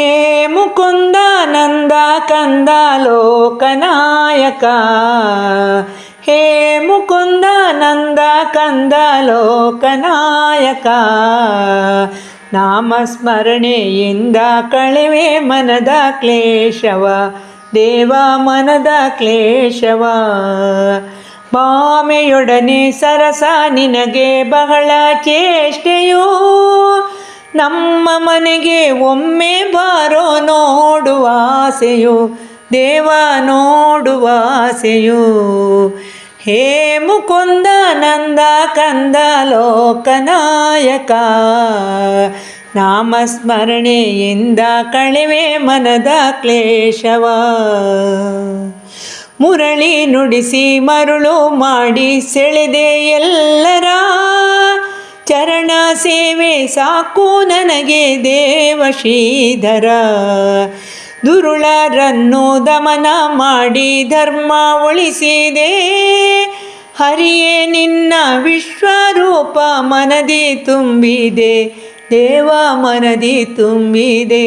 ಹೇ ಮುಕುಂದ ನಂದ ಕಂದ ಲೋಕನಾಯಕ. ಹೇ ಮುಕುಂದ ನಂದ ಕಂದ ಲೋಕನಾಯಕ. ನಾಮಸ್ಮರಣೆಯಿಂದ ಕಳೆವೆ ಮನದ ಕ್ಲೇಶವ, ದೇವ ಮನದ ಕ್ಲೇಶವ. ಬಾಮೆಯೊಡನೆ ಸರಸ ನಿನಗೆ ಬಹಳ ಚೇಷ್ಟೆಯೋ. ನಮ್ಮ ಮನೆಗೆ ಒಮ್ಮೆ ಬಾರೋ ನೋಡುವ ಆಸೆಯು, ದೇವ ನೋಡುವ ಆಸೆಯು. ಹೇ ಮುಕುಂದ ನಂದ ಕಂದ ಲೋಕನಾಯಕ ನಾಮಸ್ಮರಣೆಯಿಂದ ಕಳೆವೆ ಮನದ ಕ್ಲೇಶವ. ಮುರಳಿ ನುಡಿಸಿ ಮರುಳು ಮಾಡಿ ಸೆಳೆದೆ ಎಲ್ಲರ ಚರಣ ಸೇವೆ ಸಾಕು ನನಗೆ ದೇವ ಶ್ರೀಧರ. ದುರುಳರನ್ನು ದಮನ ಮಾಡಿ ಧರ್ಮ ಉಳಿಸಿದೆ. ಹರಿಯೇ ನಿನ್ನ ವಿಶ್ವರೂಪ ಮನದಿ ತುಂಬಿದೆ. ದೇವ ಮನದಿ ತುಂಬಿದೆ.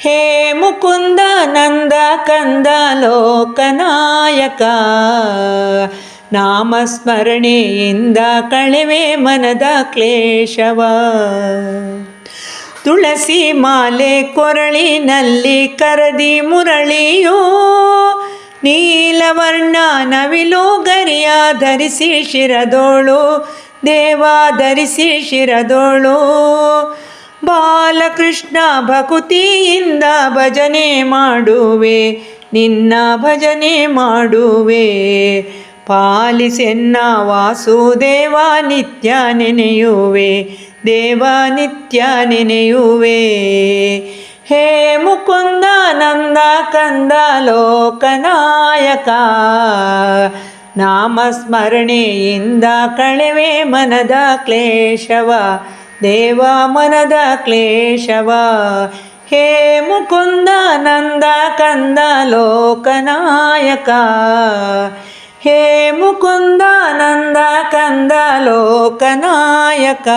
ಹೇ ಮುಕುಂದ ನಂದ ಕಂದ ಲೋಕನಾಯಕ. ನಾಮಸ್ಮರಣೆಯಿಂದ ಕಳೆವೆ ಮನದ ಕ್ಲೇಶವ. ತುಳಸಿ ಮಾಲೆ ಕೊರಳಿನಲ್ಲಿ ಕರದಿ ಮುರಳಿಯೋ, ನೀಲವರ್ಣ ನವಿಲು ಗರಿಯ ಧರಿಸಿ ಶಿರದೋಳು, ದೇವ ಧರಿಸಿ ಶಿರದೋಳು. ಬಾಲಕೃಷ್ಣ ಭಕುತಿಯಿಂದ ಭಜನೆ ಮಾಡುವೆ, ನಿನ್ನ ಭಜನೆ ಮಾಡುವೆ. ಪಾಲಿಸೆನ್ನ ವಾಸುದೇವ ನಿತ್ಯ ನೆನೆಯುವೆ, ದೇವ ನಿತ್ಯ ನೆನೆಯುವೆ. ಹೇ ಮುಕುಂದ ನಂದ ಕಂದ ಲೋಕನಾಯಕ ನಾಮಸ್ಮರಣೆಯಿಂದ ಕಳೆವೆ ಮನದ ಕ್ಲೇಶವ, ದೇವ ಮನದ ಕ್ಲೇಶವ. ಹೇ ಮುಕುಂದ ನಂದ ಕಂದ ಲೋಕನಾಯಕ ಹೇ ಮುಕುಂದ ನಂದ ಕಂದ ಲೋಕನಾಯಕ